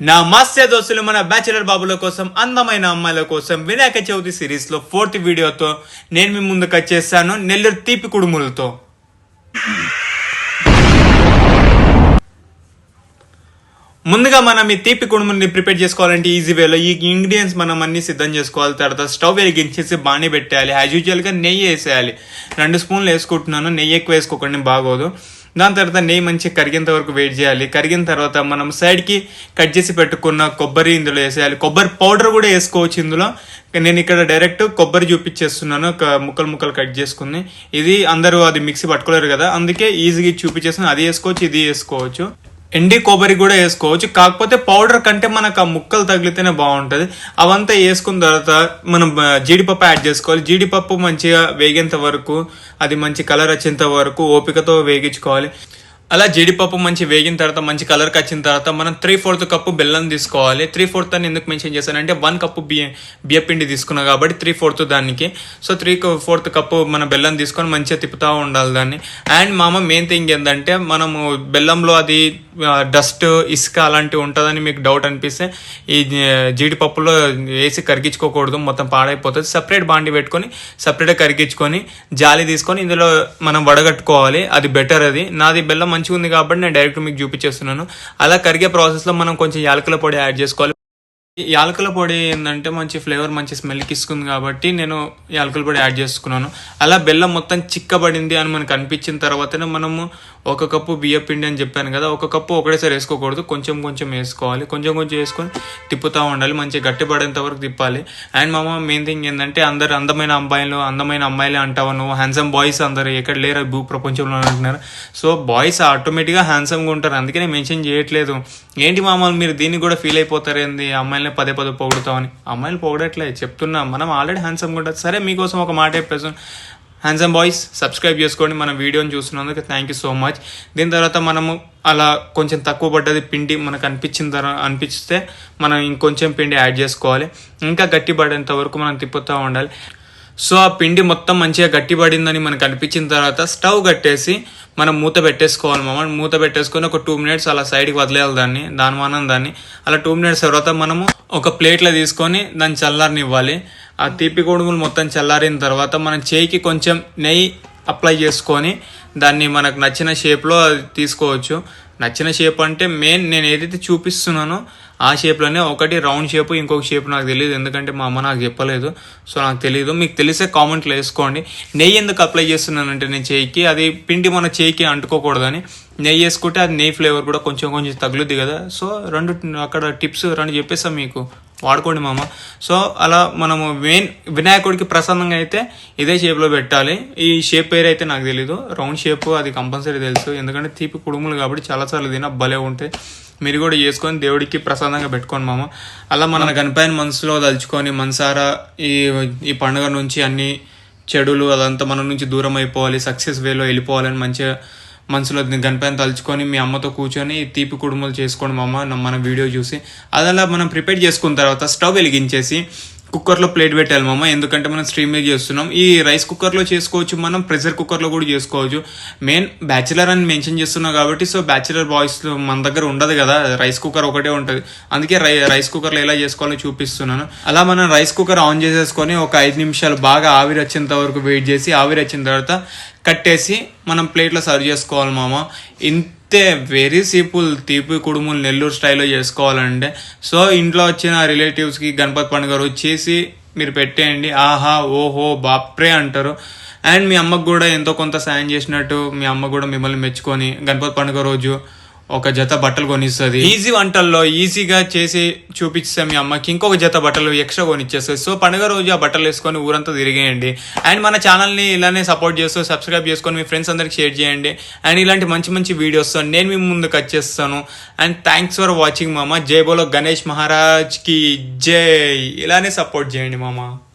నా మాస్య దోస్తులు మన బ్యాచిలర్ బాబుల కోసం అందమైన అమ్మాయిల కోసం వినాయక చవితి సిరీస్లో ఫోర్త్ వీడియోతో నేను మీ ముందుకు వచ్చేసాను. నెల్లూరు తీపి కుడుములతో. ముందుగా మనం ఈ తీపి కుడుముని ప్రిపేర్ చేసుకోవాలంటే ఈజీ వేలో ఈ ఇంగ్రీడియంట్స్ మనం అన్ని సిద్ధం చేసుకోవాలి. తర్వాత స్టవ్ వెలిగించేసి బాణీ పెట్టేయాలి. యాజ్ యూజువల్గా నెయ్యి వేసేయాలి. రెండు స్పూన్లు వేసుకుంటున్నాను. నెయ్యి ఎక్కువ వేసుకోకండి బాగోదు. దాని తర్వాత నెయ్యి మంచిగా కరిగేంత వరకు వెయిట్ చేయాలి. కరిగిన తర్వాత మనం సైడ్కి కట్ చేసి పెట్టుకున్న కొబ్బరి ఇందులో వేసేయాలి. కొబ్బరి పౌడర్ కూడా వేసుకోవచ్చు ఇందులో. నేను ఇక్కడ డైరెక్ట్ కొబ్బరి చూపించేస్తున్నాను. ఒక ముక్కలు ముక్కలు కట్ చేసుకుని. ఇది అందరూ అది మిక్సీ పట్టుకోలేరు కదా. అందుకే ఈజీగా చూపించేస్తున్నాను. అది వేసుకోవచ్చు ఇది వేసుకోవచ్చు. ఎండి కొబ్బరి కూడా వేసుకోవచ్చు. కాకపోతే పౌడర్ కంటే మనకు ఆ ముక్కలు తగిలితేనే బాగుంటుంది. అవంతా వేసుకున్న తర్వాత మనం జీడిపప్పు యాడ్ చేసుకోవాలి. జీడిపప్పు మంచిగా వేగేంత వరకు అది మంచి కలర్ వచ్చేంత వరకు ఓపికతో వేగించుకోవాలి. అలా జీడిపప్పు మంచి వేగిన తర్వాత మంచి కలర్కి వచ్చిన తర్వాత మనం త్రీ ఫోర్త్ కప్పు బెల్లం తీసుకోవాలి. త్రీ ఫోర్త్ అని ఎందుకు మెన్షన్ చేశానంటే వన్ కప్పు బియ్య బియ్య పిండి తీసుకున్నా కాబట్టి త్రీ ఫోర్త్ దానికి. సో త్రీ ఫోర్త్ కప్పు మన బెల్లం తీసుకొని మంచిగా తిప్పుతూ ఉండాలి దాన్ని. అండ్ మామ మెయిన్ థింగ్ ఏంటంటే మనము బెల్లంలో అది డస్ట్ ఇసుక అలాంటివి ఉంటుందని మీకు డౌట్ అనిపిస్తే ఈ జీడిపప్పులో వేసి కరిగించుకోకూడదు మొత్తం పాడైపోతుంది. సపరేట్ బాండి పెట్టుకొని సపరేట్గా కరిగించుకొని జాలి తీసుకొని ఇందులో మనం వడగట్టుకోవాలి. అది బెటర్ అది. నాది బెల్లం మంచిగా ఉంది కాబట్టి నేను డైరెక్ట్ మీకు చూపించేస్తున్నాను. అలా కరిగే ప్రాసెస్లో మనం కొంచెం యాలకుల పొడి యాడ్ చేసుకోవాలి. యాలకుల పొడి ఏంటంటే మంచి ఫ్లేవర్ మంచి స్మెల్కి ఇస్తుంది కాబట్టి నేను యాలకుల పొడి యాడ్ చేసుకున్నాను. అలా బెల్లం మొత్తం చిక్కబడింది అని మనకు అనిపించిన తర్వాతనే మనము ఒక కప్పు బియ్య పిండి అని చెప్పాను కదా ఒక కప్పు ఒకటేసారి వేసుకోకూడదు. కొంచెం కొంచెం వేసుకోవాలి. కొంచెం కొంచెం వేసుకొని తిప్పుతూ ఉండాలి. మంచిగా గట్టిపడేంత వరకు తిప్పాలి. అండ్ మామ మెయిన్ థింగ్ ఏంటంటే అందరు అందమైన అమ్మాయిలు అందమైన అమ్మాయిలే అంటావు నువ్వు. హ్యాండ్సమ్ బాయ్స్ అందరు ఎక్కడ లేరు భూ ప్రపంచంలో అంటున్నారు. సో బాయ్స్ ఆటోమేటిక్గా హ్యాండ్సమ్గా ఉంటారు. అందుకే నేను మెన్షన్ చేయట్లేదు. ఏంటి మామూలు మీరు దీన్ని కూడా ఫీల్ అయిపోతారు ఏంది అమ్మాయిలని పదే పదే పొగుడుతామని. అమ్మాయిలు పొగడట్లే చెప్తున్నా. మనం ఆల్రెడీ హ్యాండ్సమ్ ఉంటుంది సరే మీకోసం ఒక మాట చెప్పేసాం హ్యాండ్సమ్ బాయ్స్ సబ్స్క్రైబ్ చేసుకోండి మన వీడియోని చూస్తున్నందుకు థ్యాంక్ యూ సో మచ్ దీని తర్వాత మనము అలా కొంచెం తక్కువ పడ్డది పిండి మనకు అనిపించిన తర్వాత అనిపిస్తే మనం ఇంకొంచెం పిండి యాడ్ చేసుకోవాలి. ఇంకా గట్టి పడేంత వరకు మనం తిప్పుతూ ఉండాలి. సో ఆ పిండి మొత్తం మంచిగా గట్టిపడిందని మనకు అనిపించిన తర్వాత స్టవ్ కట్టేసి మనం మూత పెట్టేసుకోవాలి మామ. మూత పెట్టేసుకొని ఒక టూ మినిట్స్ అలా సైడ్కి వదిలేయాలి దాన్ని దాని మానం దాన్ని. అలా టూ మినిట్స్ తర్వాత మనము ఒక ప్లేట్లో తీసుకొని దాన్ని చల్లారనివ్వాలి. ఆ తీపి కొడుములు మొత్తం చల్లారిన తర్వాత మనం చేయికి కొంచెం నెయ్యి అప్లై చేసుకొని దాన్ని మనకు నచ్చిన షేప్లో అది తీసుకోవచ్చు. నచ్చిన షేప్ అంటే మెయిన్ నేను ఏదైతే చూపిస్తున్నానో ఆ షేప్లోనే ఒకటి రౌండ్ షేప్ ఇంకొక షేప్ నాకు తెలియదు ఎందుకంటే మా అమ్మ నాకు చెప్పలేదు. సో నాకు తెలియదు మీకు తెలిసే కామెంట్లో వేసుకోండి. నెయ్యి ఎందుకు అప్లై చేస్తున్నానంటే నేను చేయికి అది పిండి మన చేయికి అంటుకోకూడదని. నెయ్యి వేసుకుంటే అది నెయ్యి ఫ్లేవర్ కూడా కొంచెం కొంచెం తగులుద్ది కదా. సో రెండు అక్కడ టిప్స్ రెండు చెప్పేస్తాను మీకు? వాడుకోండి మామ. సో అలా మనము మెయిన్ వినాయకుడికి ప్రసన్నంగా అయితే ఇదే షేప్లో పెట్టాలి. ఈ షేప్ పేరు అయితే నాకు తెలీదు. రౌండ్ షేప్ అది కంపల్సరీ తెలుసు. ఎందుకంటే తీపి కుడుములు కాబట్టి చాలాసార్లు తిన భలే ఉంటాయి మీరు కూడా చేసుకొని దేవుడికి ప్రసాదంగా పెట్టుకోండి మామ. అలా మన గణపైన మనసులో తలుచుకొని మనసారా ఈ ఈ పండుగ నుంచి అన్ని చెడులు అదంతా మన నుంచి దూరం అయిపోవాలి సక్సెస్ వేలో వెళ్ళిపోవాలని మంచిగా మనసులో గణపతిని తలుచుకొని మీ అమ్మతో కూర్చొని తీపి కుడుములు చేసుకోండి అమ్మ మన వీడియో చూసి. అదలా మనం ప్రిపేర్ చేసుకున్న తర్వాత స్టవ్ వెలిగించేసి కుక్కర్లో ప్లేట్ పెట్టాలి మామ. ఎందుకంటే మనం స్ట్రీమింగ్ చేస్తున్నాం. ఈ రైస్ కుక్కర్లో చేసుకోవచ్చు మనం ప్రెషర్ కుక్కర్లో కూడా చేసుకోవచ్చు. మెయిన్ బ్యాచిలర్ అని మెన్షన్ చేస్తున్నాం కాబట్టి సో బ్యాచిలర్ బాయ్స్ మన దగ్గర ఉండదు కదా. రైస్ కుక్కర్ ఒకటే ఉంటుంది. అందుకే రై రైస్ కుక్కర్లో ఎలా చేసుకోవాలో చూపిస్తున్నాను. అలా మనం రైస్ కుక్కర్ ఆన్ చేసేసుకొని ఒక ఐదు నిమిషాలు బాగా ఆవిరి వచ్చేంత వరకు వెయిట్ చేసి ఆవిరి వచ్చిన తర్వాత కట్టేసి మనం ప్లేట్లో సర్వ్ చేసుకోవాలి మామ. ఇంత వెరీ సింపుల్ తీపి కుడుములు నెల్లూరు స్టైల్లో చేసుకోవాలంటే. సో ఇంట్లో వచ్చిన రిలేటివ్స్కి గణపతి పండుగ రోజు చేసి మీరు పెట్టేయండి. ఆహా ఓహో బాప్రే అంటారు. అండ్ మీ అమ్మకు కూడా ఎంతో కొంత సాయం చేసినట్టు మీ అమ్మ కూడా మిమ్మల్ని మెచ్చుకొని గణపతి పండుగ రోజు ఒక జత బట్టలు కొనిస్తుంది. ఈజీ వంటల్లో ఈజీగా చేసి చూపిస్తే మీ అమ్మకి ఇంకొక జత బట్టలు ఎక్స్ట్రా కొనిచ్చేస్తుంది. సో పండుగ రోజు ఆ బట్టలు వేసుకొని ఊరంతా తిరిగేయండి. అండ్ మన ఛానల్ని ఇలానే సపోర్ట్ చేస్తూ సబ్స్క్రైబ్ చేసుకొని మీ ఫ్రెండ్స్ అందరికి షేర్ చేయండి. అండ్ ఇలాంటి మంచి మంచి వీడియోస్ నేను మీ ముందుకు వచ్చేస్తాను అండ్ థ్యాంక్స్ ఫర్ వాచింగ్ మామ. జై బోలో గణేష్ మహారాజ్కి జై. ఇలానే సపోర్ట్ చేయండి మామ.